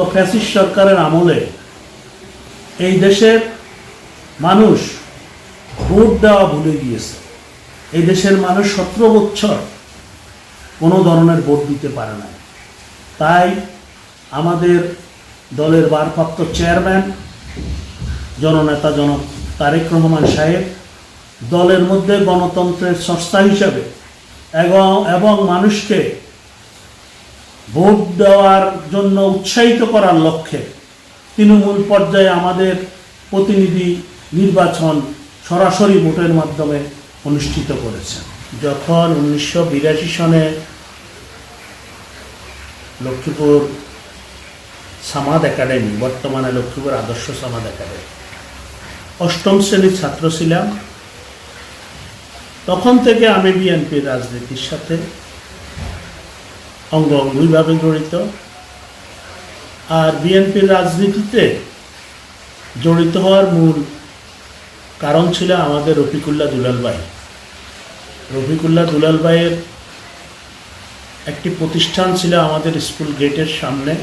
তো ফ্যাসিস্ট সরকারের আমলে এই দেশের মানুষ ভোট দেওয়া ভুলে গিয়েছে। এই দেশের মানুষ সতেরো বছর কোনো ধরনের ভোট দিতে পারে না তাই আমাদের দলের ভারপ্রাপ্ত চেয়ারম্যান, জননেতা জন তারেক রহমান সাহেব দলের মধ্যে গণতন্ত্রের সংস্থা হিসাবে এবং মানুষকে ভোট দেওয়ার জন্য উৎসাহিত করার লক্ষ্যে তৃণমূল পর্যায়ে আমাদের প্রতিনিধি নির্বাচন সরাসরি ভোটের মাধ্যমে অনুষ্ঠিত করেছেন যখন উনিশশো বিরাশি সনে লক্ষ্মীপুর সামাদ একাডেমি, বর্তমানে লক্ষ্মীপুর আদর্শ সামাদ একাডেমি, অষ্টম শ্রেণির ছাত্র ছিলাম। তখন থেকে আমি বিএনপির রাজনীতির সাথে অঙ্গ অঙ্গইভাবে জড়িত। আর বিএনপির রাজনীতিতে জড়িত হওয়ার মূল কারণ ছিল আমাদের রফিকুল্লাহ দুলাল ভাই। রফিকুল্লাহ দুলাল ভাইয়ের একটি প্রতিষ্ঠান ছিল আমাদের স্কুল গেটের সামনে।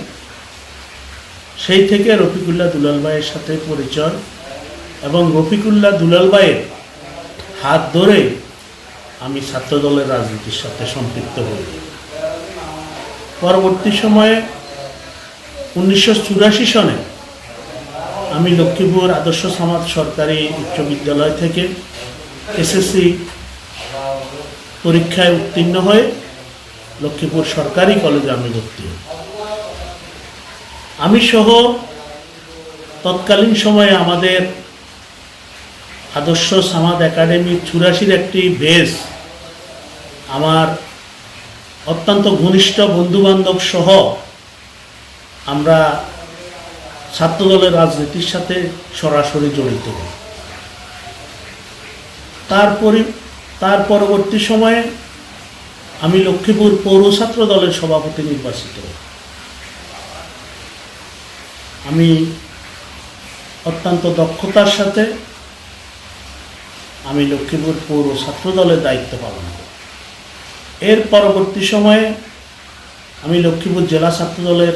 সেই থেকে রফিকুল্লাহ দুলাল ভাইয়ের সাথে পরিচয় এবং রফিকুল্লাহ দুলাল ভাইয়ের হাত ধরে আমি ছাত্রদলের রাজনীতির সাথে সম্পৃক্ত হই। পরবর্তী সময়ে উনিশশো চুরাশি সনে আমি লক্ষ্মীপুর আদর্শ সমাজ সরকারি উচ্চ বিদ্যালয় থেকে এসএসসি পরীক্ষায় উত্তীর্ণ হয়ে লক্ষ্মীপুর সরকারি কলেজে আমি ভর্তি হই। আমি সহ তৎকালীন সময়ে আমাদের আদর্শ সামাদ একাডেমি চুরাশির একটি বেস আমার অত্যন্ত ঘনিষ্ঠ বন্ধুবান্ধব সহ আমরা ছাত্রদলের রাজনীতির সাথে সরাসরি জড়িত। তারপরে, তার পরবর্তী সময়ে আমি লক্ষ্মীপুর পৌর ছাত্র দলের সভাপতি নির্বাচিত। আমি অত্যন্ত দক্ষতার সাথে আমি লক্ষ্মীপুর পৌর ছাত্র দলের দায়িত্ব পালন করি। এর পরবর্তী সময়ে আমি লক্ষ্মীপুর জেলা ছাত্র দলের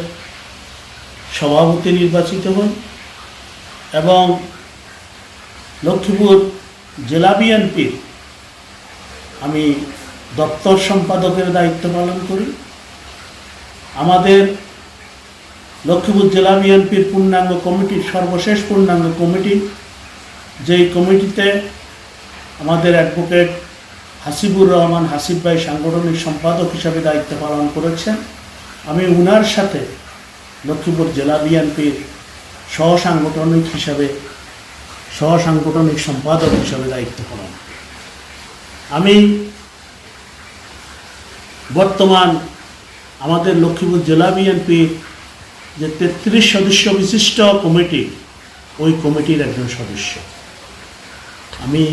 সভাপতি নির্বাচিত হই এবং লক্ষ্মীপুর জেলা বিএনপির আমি দপ্তর সম্পাদকের দায়িত্ব পালন করি। আমাদের লক্ষ্মীপুর জেলা বিএনপির পূর্ণাঙ্গ কমিটির সর্বশেষ পূর্ণাঙ্গ কমিটি, যেই কমিটিতে আমাদের অ্যাডভোকেট হাসিবুর রহমান হাসিব ভাই সাংগঠনিক সম্পাদক হিসাবে দায়িত্ব পালন করেছেন। আমি উনার সাথে লক্ষ্মীপুর জেলা বিএনপির সহ সাংগঠনিক হিসাবে সহ সাংগঠনিক সম্পাদক হিসাবে দায়িত্ব পালন আমি বর্তমান আমাদের লক্ষ্মীপুর জেলা বিএনপির যে তেত্রিশ সদস্য বিশিষ্ট কমিটি, ওই কমিটির একজন সদস্য। আমি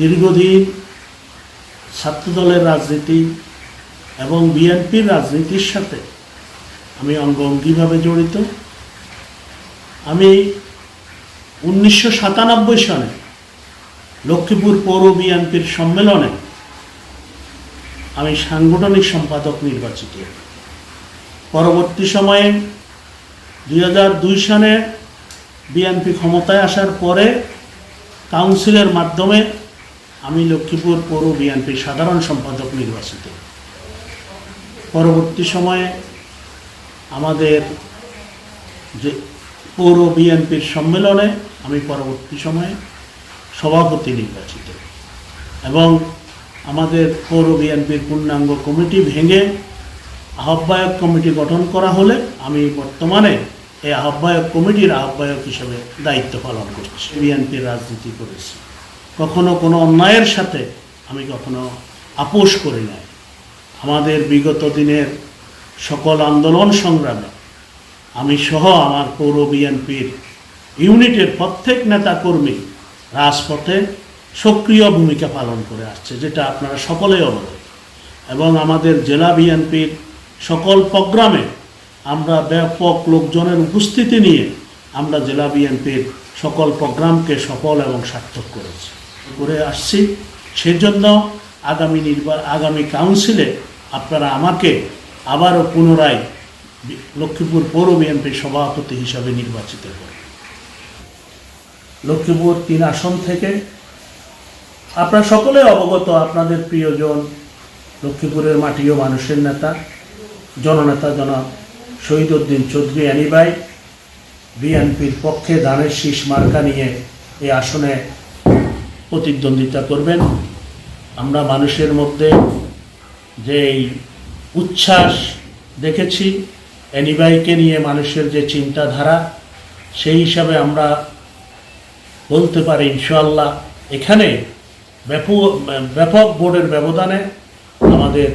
দীর্ঘদিন ছাত্রদলের রাজনীতি এবং বিএনপির রাজনীতির সাথে আমি অঙ্গভঙ্গিভাবে জড়িত। আমি উনিশশো সাতানব্বই লক্ষ্মীপুর পৌর বিএনপির সম্মেলনে আমি সাংগঠনিক সম্পাদক নির্বাচিত পরবর্তী সময়ে দুই সনে বিএনপি ক্ষমতায় আসার পরে কাউন্সিলের মাধ্যমে আমি লক্ষ্মীপুর পৌর বিএনপির সাধারণ সম্পাদক নির্বাচিত। পরবর্তী সময়ে আমাদের যে পৌর বিএনপির সম্মেলনে আমি পরবর্তী সময়ে সভাপতি নির্বাচিত এবং আমাদের পৌর বিএনপির পূর্ণাঙ্গ কমিটি ভেঙে আহ্বায়ক কমিটি গঠন করা হলে আমি বর্তমানে এই আহ্বায়ক কমিটির আহ্বায়ক হিসেবে দায়িত্ব পালন করছি, বিএনপির রাজনীতি করেছি। কখনো কোনো অন্যায়ের সাথে আমি কখনো আপোষ করি নাই। আমাদের বিগত দিনের সকল আন্দোলন সংগ্রামে আমি সহ আমার পৌর বিএনপির ইউনিটের প্রত্যেক নেতা কর্মী রাজপথে সক্রিয় ভূমিকা পালন করে আসছে, যেটা আপনারা সকলেই অবগত। এবং আমাদের জেলা বিএনপির সকল প্রোগ্রামে আমরা ব্যাপক লোকজনের উপস্থিতি নিয়ে আমরা জেলা বিএনপির সকল প্রোগ্রামকে সফল এবং সার্থক করেছি। করে আসছি। সেজন্য আগামী নির্বা, আগামী কাউন্সিলে আপনারা আমাকে আবারও পুনরায় লক্ষ্মীপুর পৌর বিএনপির সভাপতি হিসাবে নির্বাচিত করি লক্ষ্মীপুর তিন আসন থেকে আপনারা সকলে অবগত, আপনাদের প্রিয়জন, লক্ষ্মীপুরের মাটিও মানুষের নেতা, জননেতা জনাব শহীদ উদ্দিন চৌধুরী অ্যানিবাই বিএনপির পক্ষে ধানের শীষ মার্কা নিয়ে এই আসনে প্রতিদ্বন্দ্বিতা করবেন। আমরা মানুষের মধ্যে যে উচ্ছ্বাস দেখেছি অ্যানিবাইকে নিয়ে মানুষের যে চিন্তাধারা, সেই হিসাবে আমরা বলতে পারি ইনশাল্লাহ এখানে ব্যাপক ব্যাপক বোর্ডের ব্যবধানে আমাদের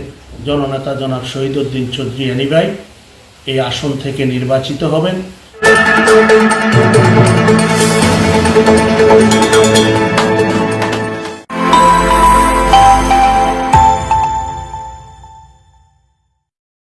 জননেতা জনাব শহীদুদ্দিন চৌধুরী অ্যানিবাই এই আসন থেকে নির্বাচিত হবেন।